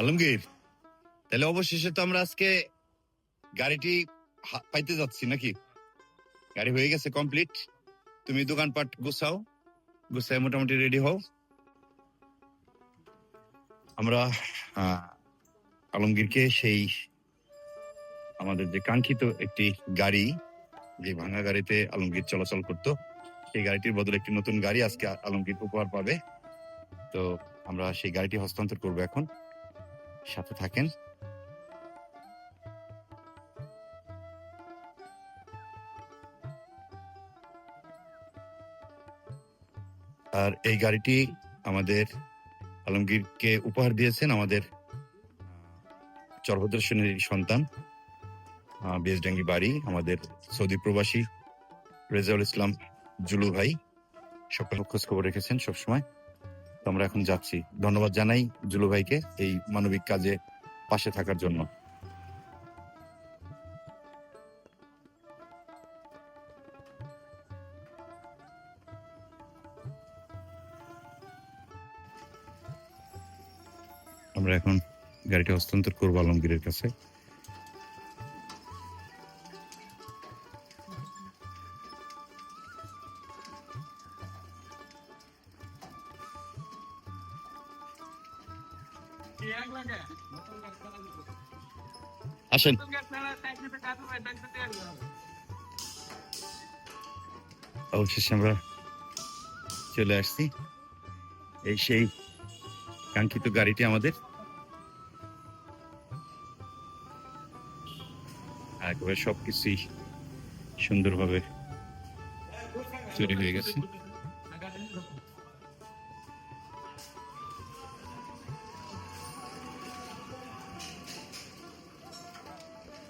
আলমগীর, তাহলে অবশেষে তো আমরা আজকে গাড়িটি পাইতে যাচ্ছি নাকি? গাড়ি হয়ে গেছে কমপ্লিট। তুমি দোকানপাট গুছাও গুছাই মোটামুটি রেডি হও। আমরা আলমগীরকে সেই আমাদের যে কাঙ্ক্ষিত একটি গাড়ি, যে ভাঙা গাড়িতে আলমগীর চলাচল করতো, সেই গাড়িটির বদলে একটি নতুন গাড়ি আজকে আলমগীর উপহার পাবে। তো আমরা সেই গাড়িটি হস্তান্তর করব এখন। সাথে থাকেন। আর এই গাড়িটি আমাদের আলমগীরকে উপহার দিয়েছেন আমাদের চরভদ্র সেনের সন্তান বেজডাঙ্গি বাড়ি, আমাদের সৌদি প্রবাসী রেজাউল ইসলাম জুলু ভাই। সকল খোঁজ খবর রেখেছেন সবসময়। তো আমরা এখন যাচ্ছি। ধন্যবাদ জানাই জুলু ভাইকে এই মানবিক কাজে পাশে থাকার জন্য। আমরা এখন গাড়িটা হস্তান্তর করব আলমগীরের কাছে। আসেন। অবশেষে আমরা চলে আসছি। এই সেই কাঙ্ক্ষিত গাড়িটি আমাদের। একেবারে সবকিছুই সুন্দরভাবে তৈরি হয়ে গেছে।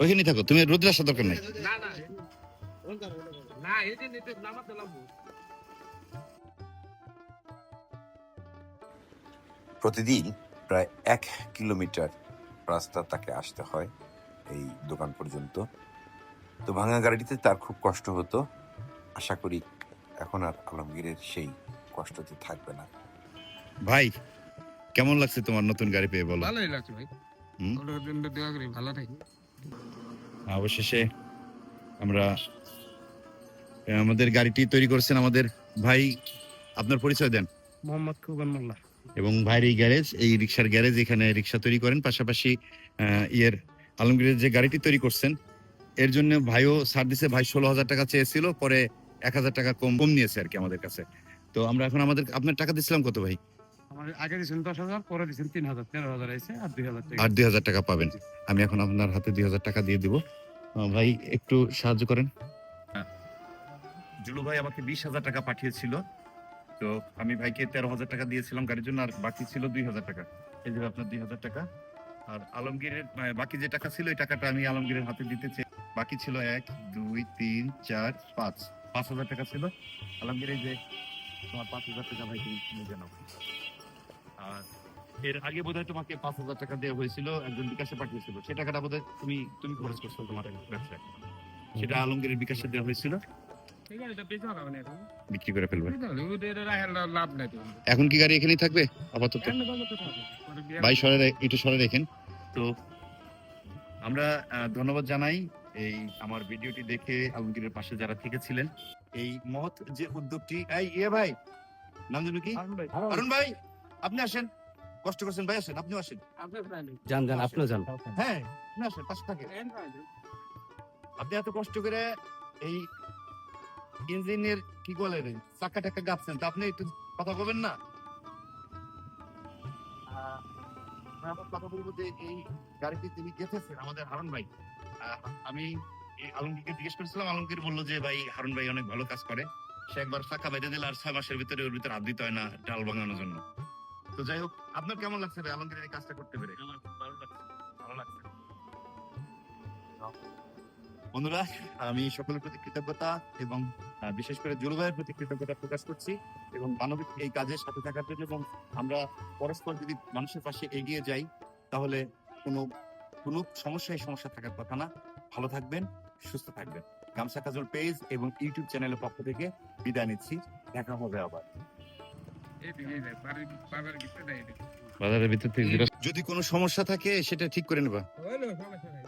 ওইখানেই থাকো তুমি রোদ্রে আসার দরকার নেই। প্রতিদিন প্রায় এক কিলোমিটার রাস্তা তাকে আসতে হয় এই দোকান পর্যন্ত। তো ভাঙা গাড়িটিতে তার খুব কষ্ট হতো। আশা করি এখন আর আলমগীরের সেই কষ্টতে থাকবে না। ভাই কেমন লাগছে তোমার নতুন গাড়ি পেয়ে বলো? ভালোই লাগছে ভাই। অবশেষে আমরা আমাদের গাড়িটি তৈরি করছেন আমাদের ভাই আপনার পরিচয় দেন। মোহাম্মদ খুবন মোল্লা। এবং ভাইয়ের এই গ্যারেজ এই রিক্সার গ্যারেজ এখানে রিক্সা তৈরি করেন। পাশাপাশি ইয়ের আলমগীরের যে গাড়িটি তৈরি করছেন এর জন্য ভাইও ছাড় দিছে। ভাই ষোলো হাজার টাকা চেয়েছিল পরে এক হাজার টাকা কম কম নিয়েছে আর কি আমাদের কাছে। তো আমরা এখন আমাদের আপনার টাকা দিচ্ছিলাম কত ভাই? আমার আগে দিয়েছেন দশ হাজার পরে দিয়েছেন তিন হাজার তেরো হাজার আছে আর দুই হাজার টাকা। আর দুই হাজার টাকা পাবেন। আমি এখন আপনার হাতে দুই হাজার টাকা দিয়ে দিব। ভাই একটু সাহায্য করেন। জুলু ভাই আমাকে বিশ হাজার টাকা পাঠিয়েছিল। তো আমি ভাইকে তেরো হাজার টাকা দিয়েছিলাম গাড়ির জন্য আর বাকি ছিল দুই হাজার টাকা। এই যে আপনার দুই হাজার টাকা। আর আলমগীরের বাকি যে টাকা ছিল এই টাকাটা আমি আলমগীরের হাতে দিতে চাই। বাকি ছিল এক দুই তিন চার পাঁচ। পাঁচ হাজার টাকা ছিল। আলমগীর এই যে তোমার পাঁচ হাজার টাকা ভাই তুমি নিয়ে নাও আর এর আগে বোধহয় তোমাকে পাঁচ হাজার টাকা দেওয়া হয়েছিল একজন বিকাশে পাঠিয়েছিল। সে টাকাটা বোধহয় তুমি তুমি খরচ করছ তোমার ব্যবসায়। সেটা আলমগীরের বিকাশে দেওয়া হয়েছিল। বিক্রি করে ফেলবে। এখন কি গাড়ি এখানেই থাকবে? আপাতত। ভাই সরে একটু সরে রেখেন। তো আমরা ধন্যবাদ জানাই এই আমার ভিডিওটি দেখে আলমগীরের পাশে যারা থেকেছিলেন। এই মহৎ যে উদ্যোগটি এই ইয়ে ভাই নাম কি? অরুণ ভাই! আপনি আসেন। কষ্ট করছেন ভাই আসেন আপনিও আসেন। যান যান আপনিও যান। হ্যাঁ আপনি আসেন পাশে friend। আপনি এত কষ্ট করে এই ইঞ্জিনের কি বলে রে চাকা টাকা গাচ্ছেন তা আপনি একটু কথা বলবেন না? কথা বলব যে এই তিনি গেছেন আমাদের হারুন ভাই আমি এই আলমগীরকে জিজ্ঞেস করেছিলাম আলমগীর বলল যে ভাই হারুন ভাই অনেক ভালো কাজ করে। সে একবার ফাঁকা বেঁধে দিলে আর ছয় মাসের ভিতরে ওর ভিতরে হাত দিতে হয় না ডাল ভাঙানোর জন্য। তো যাই হোক আপনার কেমন লাগছে ভাই? আলমগীরের এই কাজটা করতে পেরে। ভালো লাগছে ভালো লাগছে। বন্ধুরা আমি সকলের প্রতি কৃতজ্ঞতা এবং বিশেষ করে জলবায়ুর প্রতি কৃতজ্ঞতা প্রকাশ করছি এবং মানবিক এই কাজের সাথে থাকার জন্য এবং আমরা পরস্পর যদি মানুষের পাশে এগিয়ে যাই তাহলে কোনো কোনো সমস্যা এই সমস্যা থাকার কথা না। ভালো থাকবেন সুস্থ থাকবেন। গামছা কাজল পেজ এবং ইউটিউব চ্যানেলের পক্ষ থেকে বিদায় নিচ্ছি। দেখা হবে আবার। বাজারের ভিতর থেকে যদি কোনো সমস্যা থাকে সেটা ঠিক করে নেবা। ঠিক সমস্যা নাই।